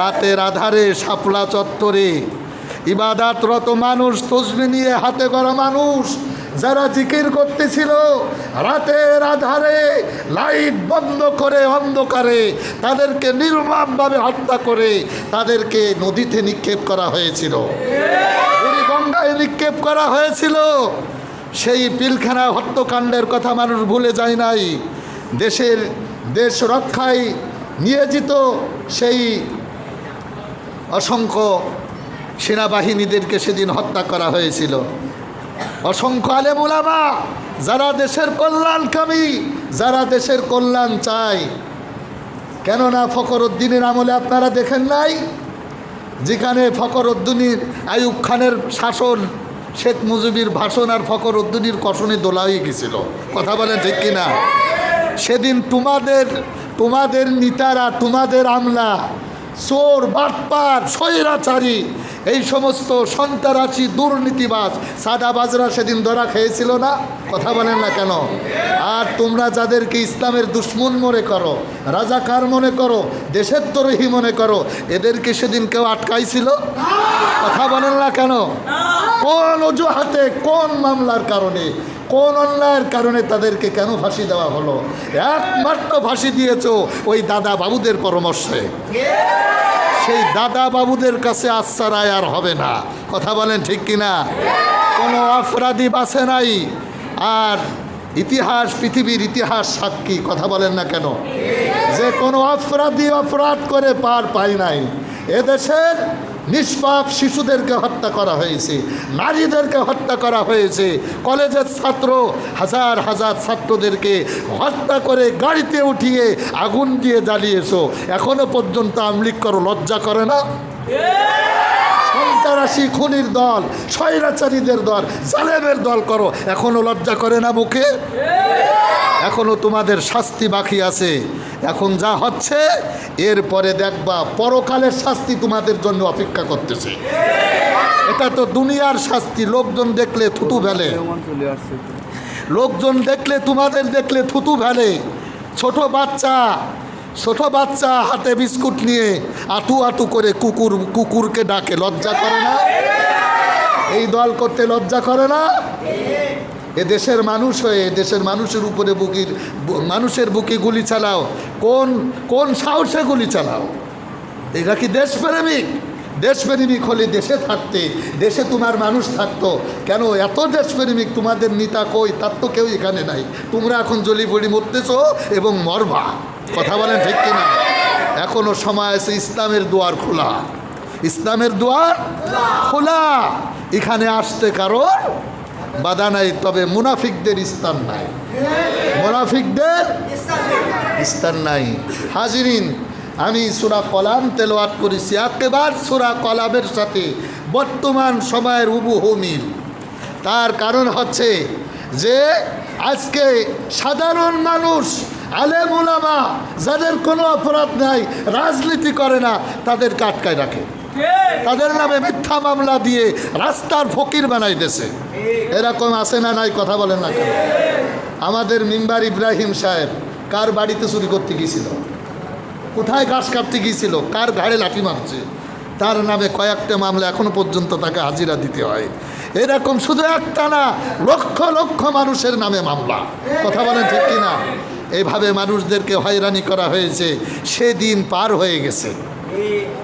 রাতের আধারে শাপলা চত্বরে। ইবাদাতরত মানুষ তসবি নিয়ে হাতে করা মানুষ যারা জিকির করতেছিল, রাতের আধারে লাইট বন্ধ করে অন্ধকারে তাদেরকে নির্মমভাবে হত্যা করে তাদেরকে নদীতে নিক্ষেপ করা হয়েছিল। গঙ্গায় নিক্ষেপ করা হয়েছিল, সেই পিলখানা হত্যাকাণ্ডের কথা মানুষ ভুলে যায় নাই। দেশের দেশ রক্ষায় নিয়োজিত সেই অসংখ্য সেনাবাহিনীদেরকে সেদিন হত্যা করা হয়েছিল। অসংখ্য আলেমুলামা যারা দেশের কল্যাণকামী যারা দেশের কল্যাণ চায়। কেননা ফখর উদ্দিনের আমলে আপনারা দেখেন নাই? যেখানে ফখর উদ্দিনের আয়ুব খানের শাসন, শেখ মুজিবির ভাষণ আর ফখর উদ্দিনের কষণে দোলা হয়ে গেছিল। কথা বলেন ঠিক কিনা? সেদিন তোমাদের তোমাদের নিতারা, তোমাদের আমলা চোর, বাটপার, স্বৈরাচারী, এই সমস্ত সন্তারাচি দুর্নীতিবাজ। সাদাবাজরা সেদিন ধরা খেয়েছিল না? কথা বলেন না কেন? আর তোমরা যাদেরকে ইসলামের দুশ্মন মনে করো, রাজাকার মনে করো দেশের তরহি মনে করো, এদেরকে সেদিন কেউ আটকাইছিল? কথা বলেন না কেন? কোন অজুহাতে, কোন মামলার কারণে? কোন অন্যায়ের কারণে তাদেরকে কেন ফাঁসি দেওয়া হলো? একমাত্র ফাঁসি দিয়েছ ওই দাদা বাবুদের পরামর্শে। সেই দাদা বাবুদের কাছে আশ্রয় আর হবে না। কথা বলেন ঠিক কিনা? কোনো অপরাধী বাসে নাই। আর ইতিহাস, পৃথিবীর ইতিহাস সাক্ষী, কথা বলেন না কেন? যে কোনো অপরাধী অপরাধ করে পার পায় নাই। এদেশের নিষ্পাপ শিশুদেরকে হত্যা করা হয়েছে, নারীদেরকে হত্যা করা হয়েছে। কলেজের ছাত্র, হাজার হাজার ছাত্রদেরকে হত্যা করে গাড়িতে উঠিয়ে আগুন দিয়ে জ্বালিয়েছ। এখনও পর্যন্ত আমলিক করো, লজ্জা করে না? সন্ত্রাসী, খুনির দল, স্বৈরাচারীদের দল, জালেমের দল করো। এখনও লজ্জা করে না মুখে এখনও তোমাদের শাস্তি বাকি আছে। এখন যা হচ্ছে, এরপরে দেখবা পরকালের শাস্তি তোমাদের জন্য অপেক্ষা করতেছে। এটা তো দুনিয়ার শাস্তি, লোকজন দেখলে থুতু ফেলে। লোকজন দেখলে, তোমাদের দেখলে থুতু ফেলে। ছোট বাচ্চা ছোট বাচ্চা হাতে বিস্কুট নিয়ে আটু আটু করে কুকুর, কুকুরকে ডাকে, লজ্জা করে না? এই দল করতে লজ্জা করে না? এ দেশের মানুষ হয়ে দেশের মানুষের উপরে বুকির মানুষের বুকে গুলি চালাও। কোন কোন সাহসে গুলি চালাও? এটা কি দেশপ্রেমিক? দেশপ্রেমিক হলে দেশে থাকতে, দেশে তোমার মানুষ থাকতো। কেন এত দেশপ্রেমিক? তোমাদের নেতা কই? তার তো কেউ এখানে নাই। তোমরা এখন জলি পড়ি মরতেছো এবং মরবা। কথা বলেন ঠিক কিনা? এখনও সময় আছে, ইসলামের দুয়ার খোলা। ইসলামের দুয়ার খোলা। এখানে আসতে কারোর বাধা নাই, তবে মুনাফিকদের স্থান নাই। মুনাফিকদের স্থান নাই। হাজিরিন, আমি সুরা কলাম তেলোয়াত করেছি। একেবার সুরা কলামের সাথে বর্তমান সময়ের উবুহ মিল। তার কারণ হচ্ছে যে, আজকে সাধারণ মানুষ আলেম ওলামা যাদের কোনো অপরাধ নাই রাজনীতি করে না তাদের কাটকায় রাখে। তাদের নামে মিথ্যা মামলা দিয়ে রাস্তার ফকির বানাই দেশে। এরকম আছে না নাই কথা বলেন না কেন? আমাদের মিম্বার ইব্রাহিম সাহেব কার বাড়িতে চুরি করতে গিয়েছিল? কোথায় ঘাস কাটতে গিয়েছিল? কার ঘাড়ে লাঠি মারছে? তার নামে কয়েকটা মামলা এখনও পর্যন্ত তাকে হাজিরা দিতে হয়। এরকম শুধু একটা না লক্ষ লক্ষ মানুষের নামে মামলা। কথা বলেন ঠিক কিনা? এইভাবে মানুষদেরকে হয়রানি করা হয়েছে। সেদিন পার হয়ে গেছে।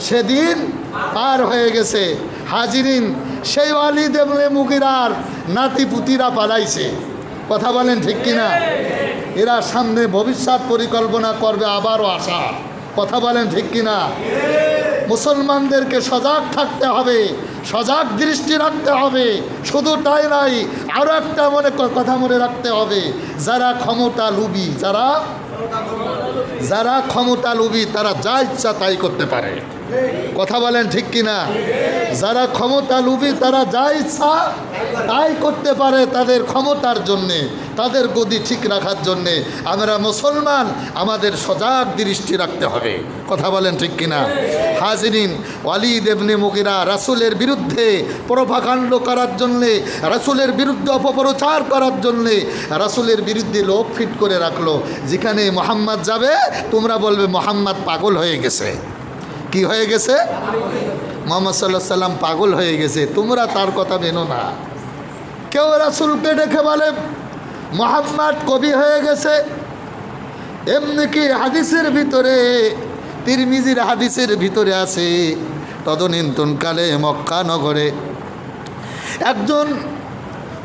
সেদিন পার হয়ে গেছে। হাজিরিন, সেই আলী দেবলে মুগিরার নাতি পুতিরা পালাইছে। কথা বলেন ঠিক কিনা? এরা সামনে ভবিষ্যৎ পরিকল্পনা করবে আবারও আসা কথা বলেন ঠিক কিনা? মুসলমানদেরকে সজাগ থাকতে হবে। সজাগ দৃষ্টি রাখতে হবে। শুধু তাই নাই আরও একটা মনে কথা মনে রাখতে হবে। যারা ক্ষমতা লুবি যারা যারা ক্ষমতা লুবি তারা যা ইচ্ছা তাই করতে পারে। কথা বলেন ঠিক কিনা? যারা ক্ষমতা লুবি তারা যা ইচ্ছা তাই করতে পারে তাদের ক্ষমতার জন্যে, তাদের গদি ঠিক রাখার জন্যে। আমরা মুসলমান, আমাদের সজাগ দৃষ্টি রাখতে হবে। কথা বলেন ঠিক কিনা? হাজরিন ওয়ালি দেবনে মুগিরা রাসুলের বিরুদ্ধে প্রভাকাণ্ড করার জন্যে, রাসুলের বিরুদ্ধে অপপ্রচার করার জন্যে রাসুলের বিরুদ্ধে লোক ফিট করে রাখল। যেখানে মোহাম্মদ যাবে, তোমরা বলবে মোহাম্মদ পাগল হয়ে গেছে। কি হয়ে গেছে? মোহাম্মদ সাল্লাহ সাল্লাম পাগল হয়ে গেছে। তোমরা তার কথা মেনো না। কেউ রাসুলকে দেখে বলে, মোহাম্মদ কবি হয়ে গেছে। এমনি কি হাদিসের ভিতরে, তিরমিজির হাদিসের ভিতরে আছে। তদনীন্তনকালে মক্কা নগরে একজন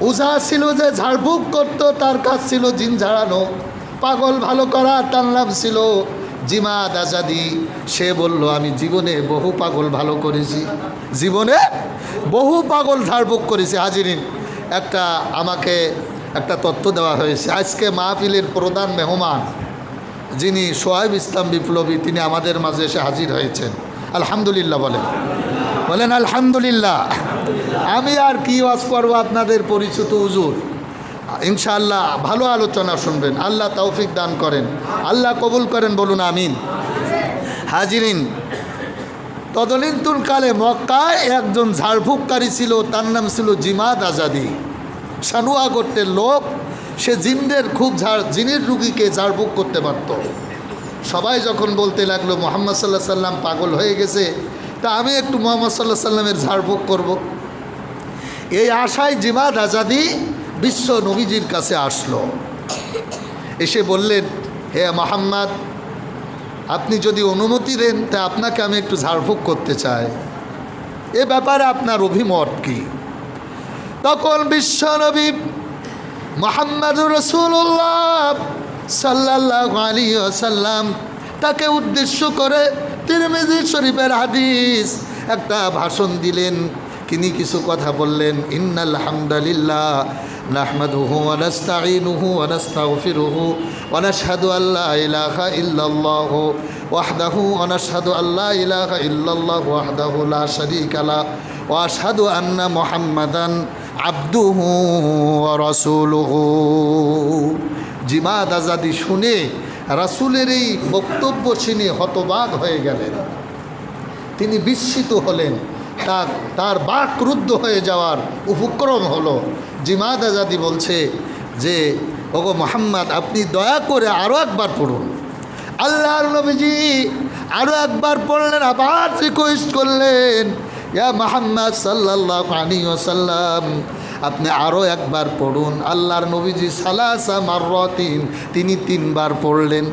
উজা ছিল যে ঝাড়ফুঁক করতো, তার কাজ ছিল জিন ঝাড়ানো। পাগল ভালো করা, তার নাম ছিল জিমা দাজাদি সে বলল, আমি জীবনে বহু পাগল ভালো করেছি। জীবনে বহু পাগল ঝাড়ফুঁক করেছি, হাজিরিন। একটা আমাকে একটা তথ্য দেওয়া হয়েছে। আজকে মাহফিলের প্রধান মেহমান যিনি সোহাইব ইসলাম বিপ্লবী, তিনি আমাদের মাঝে এসে হাজির হয়েছেন। আলহামদুলিল্লাহ বলেন। বলেন, আলহামদুলিল্লাহ। আমি আর কি ওয়াজ করব আপনাদের পরিচিত হুজুর? ইনশাআল্লাহ ভালো আলোচনা শুনবেন। আল্লাহ তৌফিক দান করেন। আল্লাহ কবুল করেন, বলুন আমিন। হাজিরিন তদনীন্তন কালে মক্কায় একজন ঝাড়ফুঁককারী ছিল, তার নাম ছিল জিমাদ আজাদি। সানুয়া গোত্রের লোক, সে জিনদের খুব ঝাড়, জিনের রুগীকে ঝাড়ফুঁক করতে পারত। সবাই যখন বলতে লাগল, মোহাম্মদ সাল্লাহ সাল্লাম পাগল হয়ে গেছে, তা আমি একটু মোহাম্মদ সাল্লাহ সাল্লামের ঝাড়ফুঁক করব। এই আশায় জিমাদ আজাদি বিশ্ব নবীজির কাছে আসলো। এসে বললেন, হে মোহাম্মদ আপনি যদি অনুমতি দেন, তা আপনাকে আমি একটু ঝাড়ফুঁক করতে চাই। এ ব্যাপারে আপনার অভিমত কি? তখন বিশ্ব বিশ্বনবী মোহাম্মদুর রসুল্লাহ সাল্লাহ আলী সাল্লাম তাকে উদ্দেশ্য করে তিরমিজি শরীফের হাদিস একটা ভাষণ দিলেন। তিনি কিছু কথা বললেন, ইন্নাল হামদালিল্লাহ নাহমাদুহু ওয়া নাস্তাঈনুহু ওয়া নাশহাদু আল্লা ইলাহা ইল্লাল্লাহু ওয়াহদাহু ওয়া নাশহাদু আল্লা ইলাহা ইল্লাল্লাহু ওয়াহদাহু লা শারীকা লা ওয়া আশহাদু আন্না মুহাম্মাদান আবদুহু ওয়া রাসূলুহু। জিমাদ আজাদি শুনে রাসূলের এই বক্তব্য শুনে হতবাক হয়ে গেলেন। তিনি বিস্মিত হলেন। তার তার বাক রুদ্ধ হয়ে যাওয়ার উপক্রম হলো। জিমাদ আজাদি বলছে যে, ওগো মোহাম্মদ, আপনি দয়া করে আরও একবার পড়ুন। আল্লাহর নবীজি আরও একবার পড়লেন, আবার রিকোয়েস্ট করলেন, ইয়া মোহাম্মদ সাল্লাহ আলী ওসাল্লাম আপনি আরও একবার পড়ুন। আল্লাহর নবীজি সালাসা মাররতিন, তিনি তিনবার পড়লেন।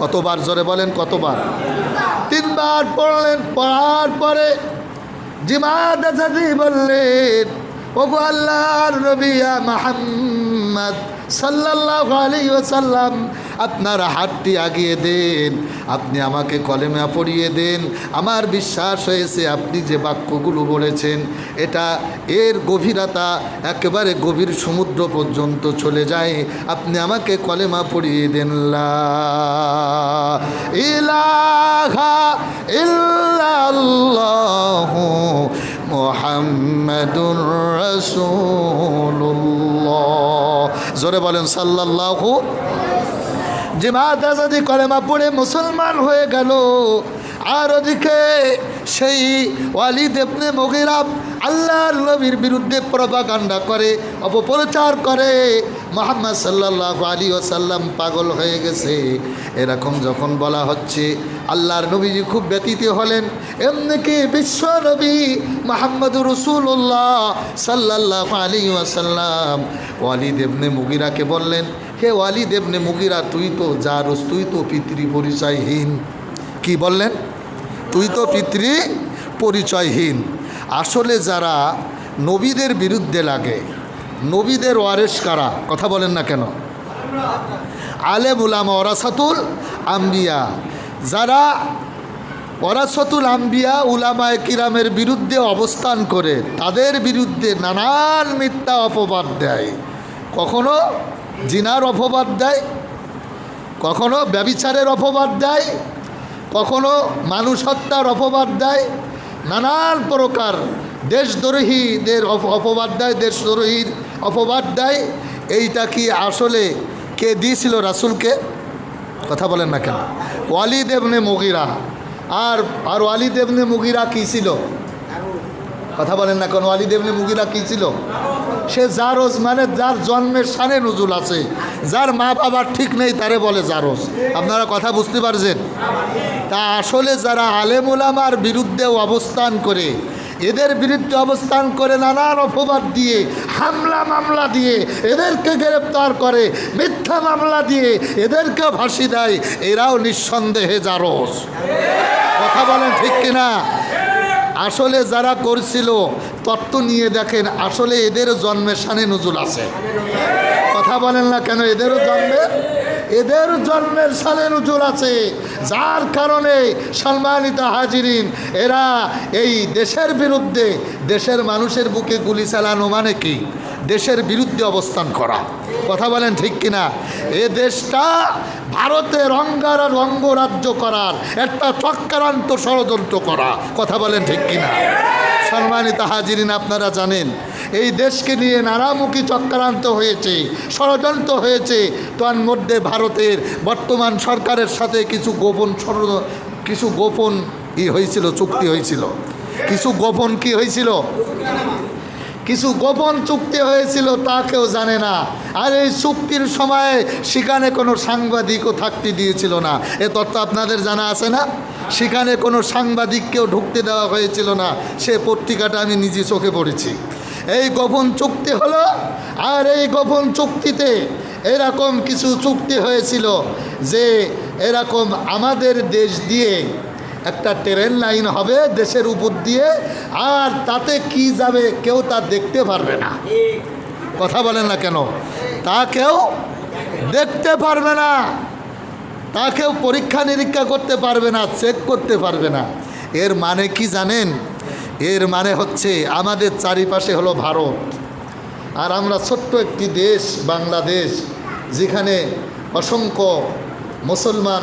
কতবার জোরে বলেন, কতবার? তিনবার পড়লেন, পড়ার পরে জিমাদ আসাদি বললেন ওগো আল্লাহর নবিয়া মাহাম্মদ আলাইহি ওয়াসাল্লাম, আপনার হাতটি আগিয়ে দেন, আপনি আমাকে কলেমা পড়িয়ে দেন, আমার বিশ্বাস হয়েছে আপনি যে বাক্যগুলো বলেছেন, এটা এর গভীরতা একেবারে গভীর সমুদ্র পর্যন্ত চলে যায়, আপনি আমাকে কলেমা পড়িয়ে দেন ইলাহা ইল্লাল্লাহু মোহাম্মদুর রসুল্লাহ জোরে বলেন, সাল্লাল্লাহু যে মাদাজাদি কলেমা পড়ে মুসলমান হয়ে গেল, আর ওদিকে সেই ওয়ালিদ ইবনে মগিরাম আল্লাহর নবীর বিরুদ্ধে প্রভাকাণ্ডা করে, অপপ্রচার করে মোহাম্মদ সাল্লাহ আলী ওসাল্লাম পাগল হয়ে গেছে। এরকম যখন বলা হচ্ছে, আল্লাহর নবীজি খুব ব্যতীত হলেন। এমনি কি বিশ্ব নবী মোহাম্মদ রসুল্লাহ সাল্লাহ আলী ওয়াসাল্লাম? ওয়ালিদ ইবনে মুগিরাকে বললেন, হে ওয়ালিদ ইবনে মুগিরা, তুই তো যারস তুই তো পিতৃ পরিচয়হীন। কি বললেন? তুই তো পিতৃ পরিচয়হীন। আসলে যারা নবীদের বিরুদ্ধে লাগে নবীদের ওয়ারেস কারা? কথা বলেন না কেন? আলেম উলামা ওরাসাতুল আম্বিয়া। যারা ওরাসতুল আম্বিয়া উলামায় কিরামের বিরুদ্ধে অবস্থান করে, তাদের বিরুদ্ধে নানান মিথ্যা অপবাদ দেয়। কখনো জিনার অপবাদ দেয়, কখনো ব্যবিচারের অপবাদ দেয়, কখনো মানুষ হত্যার অপবাদ দেয়, নানান প্রকার দেশদ্রোহীদের অপ- অপবাদ দেয় দেশদ্রোহীর অপবাদ দেয় এইটা কি আসলে কে দিয়েছিল রাসুলকে? কথা বলেন না কেন। ওয়ালিদ এমনে মুগিরা। আর আর ওয়ালিদ এমনে মুগিরা কী ছিল? কথা বলেন না কেন, ওয়ালিদ এমনে মুগিরা কী ছিল? সে জারজ মানে যার জন্মের সানে নজুল আছে, যার মা বাবার ঠিক নেই তারে বলে জারজ আপনারা কথা বুঝতে পারছেন? তা আসলে যারা আলেম ওলামার বিরুদ্ধে অবস্থান করে এদের বিরুদ্ধে অবস্থান করে নানান অপবাদ দিয়ে, হামলা, মামলা দিয়ে, এদেরকে গ্রেপ্তার করে, মিথ্যা মামলা দিয়ে এদেরকে ফাঁসি দেয়, এরাও নিঃসন্দেহে জারস কথা বলেন ঠিক কিনা? আসলে যারা করছিল তত্ত্ব নিয়ে দেখেন, আসলে এদের জন্মের সানে নজুল আছে। কথা বলেন না কেন এদেরও জন্মের এদের জন্মের সালে নজুল আছে। যার কারণে সম্মানিত হাজিরিন, এরা এই দেশের বিরুদ্ধে, দেশের মানুষের বুকে গুলি চালানো মানে কি? দেশের বিরুদ্ধে অবস্থান করা। কথা বলেন ঠিক কিনা? এ দেশটা ভারতের অঙ্গার অঙ্গরাজ্য করার একটা চক্রান্ত ষড়যন্ত্র করা। কথা বলেন ঠিক কিনা? সম্মানিত হাজিরিন, আপনারা জানেন, এই দেশকে নিয়ে নানামুখী চক্রান্ত হয়েছে, ষড়যন্ত্র হয়েছে। তার মধ্যে ভারতের বর্তমান সরকারের সাথে কিছু গোপন কিছু গোপন ই হয়েছিল, চুক্তি হয়েছিল। কিছু গোপন কি হয়েছিল? কিছু গোপন চুক্তি হয়েছিল, তা কেউ জানে না। আর এই চুক্তির সময় সেখানে কোনো সাংবাদিকও থাকতে দিয়েছিল না। এ তথ্য আপনাদের জানা আছে না? সেখানে কোনো সাংবাদিককেও ঢুকতে দেওয়া হয়েছিল না। সে পত্রিকাটা আমি নিজে চোখে পড়েছি। এই গোপন চুক্তি হলো, আর এই গোপন চুক্তিতে এরকম কিছু চুক্তি হয়েছিল যে এরকম আমাদের দেশ দিয়ে একটা ট্রেন লাইন হবে দেশের উপর দিয়ে, আর তাতে কি যাবে কেউ তা দেখতে পারবে না। কথা বলেন না কেন? তা কেউ দেখতে পারবে না। তা কেউ পরীক্ষা নিরীক্ষা করতে পারবে না চেক করতে পারবে না। এর মানে কি জানেন? এর মানে হচ্ছে আমাদের চারিপাশে হলো ভারত। আর আমরা ছোট্ট একটি দেশ, বাংলাদেশ, যেখানে অসংখ্য মুসলমান,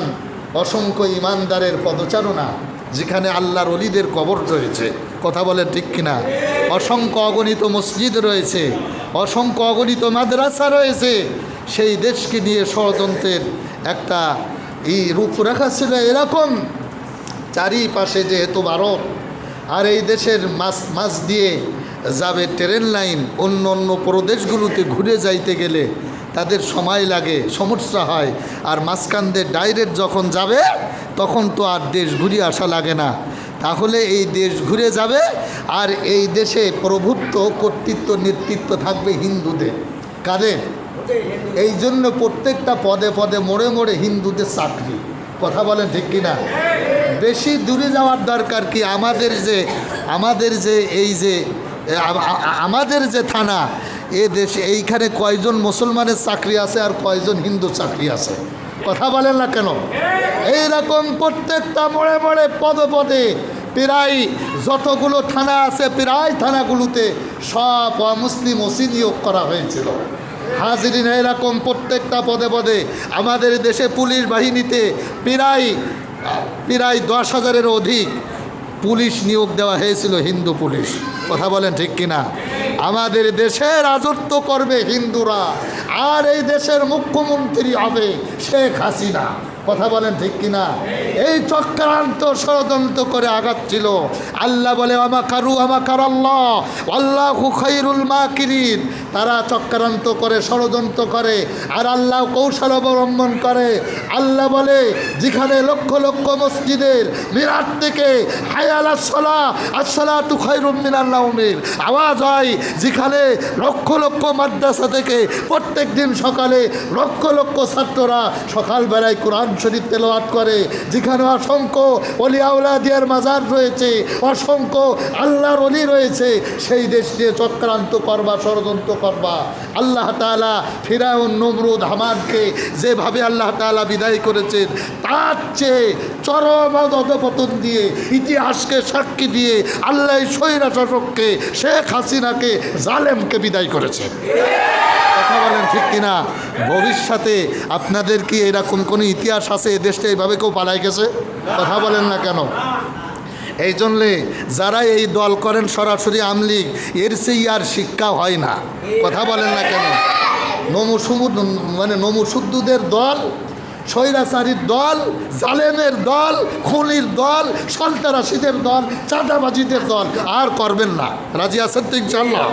অসংখ্য ইমানদারের পদচারণা, যেখানে আল্লাহর অলিদের কবর রয়েছে। কথা বলেন ঠিক কিনা? অসংখ্য অগণিত মসজিদ রয়েছে, অসংখ্য অগণিত মাদ্রাসা রয়েছে। সেই দেশকে নিয়ে ষড়যন্ত্রের একটা এই রূপরেখা ছিল এরকম চারিপাশে যেহেতু ভারত আর এই দেশের মাছ মাছ দিয়ে যাবে ট্রেন লাইন অন্য অন্য প্রদেশগুলোতে ঘুরে যাইতে গেলে তাদের সময় লাগে, সমস্যা হয়। আর মাঝখান দিয়ে ডাইরেক্ট যখন যাবে, তখন তো আর দেশ ঘুরে আসা লাগে না। তাহলে এই দেশ ঘুরে যাবে, আর এই দেশে প্রভুত্ব, কর্তৃত্ব, নেতৃত্ব থাকবে হিন্দুদের। কাদের? এই জন্য প্রত্যেকটা পদে পদে মোড়ে মোড়ে হিন্দুদের চাকরি। কথা বলেন ঠিক কিনা? বেশি দূরে যাওয়ার দরকার কি? আমাদের যে আমাদের যে এই যে আমাদের যে থানা, এ দেশে এইখানে কয়জন মুসলমানের চাকরি আছে আর কয়জন হিন্দু চাকরি আছে? কথা বলেন না কেন? এইরকম প্রত্যেকটা মোড়ে মোড়ে, পদে পদে প্রায় যতগুলো থানা আছে, প্রায় থানাগুলোতে সব অমুসলিম ওসি নিয়োগ করা হয়েছিল। হাজিরিন, এরকম প্রত্যেকটা পদে পদে আমাদের দেশে পুলিশ বাহিনীতে প্রায় প্রায় দশ হাজারের অধিক পুলিশ নিয়োগ দেওয়া হয়েছিল হিন্দু পুলিশ। কথা বলেন ঠিক কিনা? আমাদের দেশে রাজত্ব করবে হিন্দুরা, আর এই দেশের মুখ্যমন্ত্রী হবে শেখ হাসিনা। কথা বলেন ঠিক কিনা? এই চক্রান্ত ষড়যন্ত্র করে আগাচ্ছিল। আল্লাহ বলে আমা কারু আমা কার আল্লাহ খৈরুল মা কিরিন তারা চক্রান্ত করে, ষড়যন্ত্র করে, আর আল্লাহ কৌশল অবলম্বন করে। আল্লাহ বলে, যেখানে লক্ষ লক্ষ মসজিদের মিরাট থেকে হায়ালা সলা আসলা তু খৈরুম মিনাল্লাহমির আওয়াজ হয়, যেখানে লক্ষ লক্ষ মাদ্রাসা থেকে প্রত্যেক দিন সকালে লক্ষ লক্ষ ছাত্ররা সকালবেলায় কোরআন শরীফ তেলাওয়াত করে, যেখানে অসংখ্য অলিয়াউলাদিয়ার মাজার রয়েছে, অসংখ্য আল্লাহর অলি রয়েছে, সেই দেশ নিয়ে চক্রান্ত করবা, ষড়যন্ত্র করবা। আল্লাহ তালা ফিরাউন, নমরুদ, হামাদকে যেভাবে আল্লাহ তালা বিদায় করেছেন, তার চেয়ে চরম অধপতন দিয়ে, ইতিহাসকে সাক্ষী দিয়ে আল্লাহ সৈরা শাসককে, শেখ হাসিনাকে, জালেমকে বিদায় করেছেন। কথা বলেন ঠিক কিনা? ভবিষ্যতে আপনাদের কি এরকম কোনো ইতিহাস আছে এ দেশটা এইভাবে কেউ পালাই গেছে, কথা বলেন না কেন? এই জন্যে যারা এই দল করেন, সরাসরি আমলিগ এর সেই আর শিক্ষা হয় না। কথা বলেন না কেন? নমুসুমুদ মানে নমুসুদ্দুদের দল, স্বৈরাচারীর দল, জালেমের দল, খুনির দল, সন্ত্রাসীদের দল, চাঁদাবাজিদের দল, আর করবেন না। রাজি আছেন তো ইনশাল্লাহ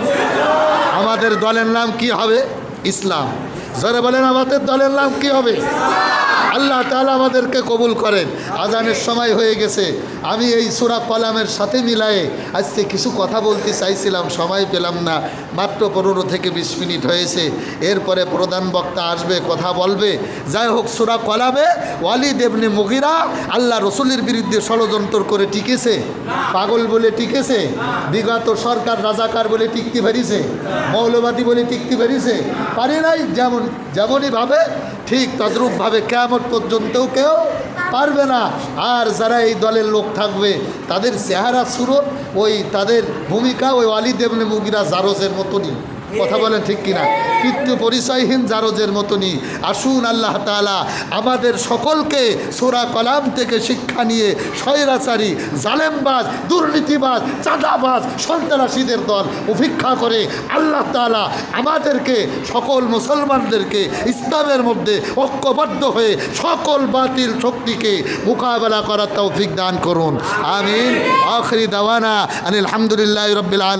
আমাদের দলের নাম কি হবে? ইসলাম। জোরে বলেন, আমাদের দলের নাম কি হবে? আল্লাহ তালা আমাদেরকে কবুল করেন। আজানের সময় হয়ে গেছে। আমি এই সুরা কলামের সাথে মিলায়ে আজকে কিছু কথা বলতে চাইছিলাম, সময় পেলাম না। মাত্র পনেরো থেকে বিশ মিনিট হয়েছে। এরপরে প্রধান বক্তা আসবে, কথা বলবে। যাই হোক, সুরা কলামে ওয়ালি দেবনে মুগিরা আল্লাহ রসুলের বিরুদ্ধে ষড়যন্ত্র করে টিকেছে। পাগল বলে টিকেছে। বিগত সরকার রাজাকার বলে টিকতে পেরেছে। মৌলবাদী বলে টিকতে পেরেছে। পারে নাই যেমন যেমনইভাবে ঠিক তদ্রূপভাবে কেমন পর্যন্তও কেউ পারবে না। আর যারা এই দলের লোক থাকবে, তাদের চেহারা সুরত, ওই তাদের ভূমিকা, ওই আলী দেবনে মুগিরা জারজের মতনই। কথা বলেন ঠিক কিনা? কৃত্য পরিচয়হীন জারজের মতনই। আসুন আল্লাহ তাআলা আমাদের সকলকে সোরা কলাম থেকে শিক্ষা নিয়ে স্বৈরাচারী, জালেমবাজ, দুর্নীতিবাজ, চাঁদাবাজ, সন্ত্রাসীদের দল উপেক্ষা করে আল্লাহ তাআলা আমাদেরকে, সকল মুসলমানদেরকে ইসলামের মধ্যে ঐক্যবদ্ধ হয়ে সকল বাতিল শক্তিকে মোকাবেলা করার তৌফিক দান করুন। আমিন। আখরি দাওয়ানা আনিল আলহামদুলিল্লাহ রব্বিল আল